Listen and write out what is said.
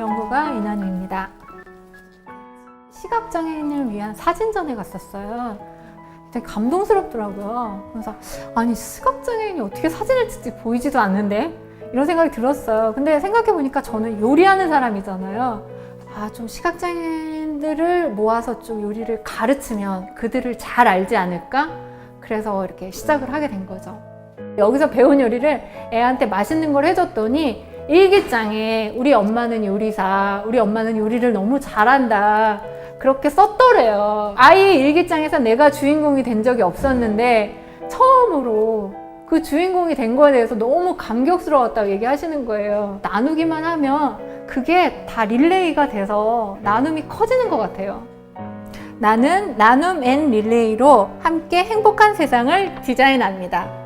연구가 이난우입니다. 시각장애인을 위한 사진전에 갔었어요. 되게 감동스럽더라고요. 그래서 아니 시각장애인이 어떻게 사진을 찍지 보이지도 않는데 이런 생각이 들었어요. 근데 생각해 보니까 저는 요리하는 사람이잖아요. 아 좀 시각장애인들을 모아서 좀 요리를 가르치면 그들을 잘 알지 않을까? 그래서 이렇게 시작을 하게 된 거죠. 여기서 배운 요리를 애한테 맛있는 걸 해줬더니 일기장에 우리 엄마는 요리사, 우리 엄마는 요리를 너무 잘한다. 그렇게 썼더래요. 아이 일기장에서 내가 주인공이 된 적이 없었는데 처음으로 그 주인공이 된 거에 대해서 너무 감격스러웠다고 얘기하시는 거예요. 나누기만 하면 그게 다 릴레이가 돼서 나눔이 커지는 것 같아요. 나는 나눔 앤 릴레이로 함께 행복한 세상을 디자인합니다.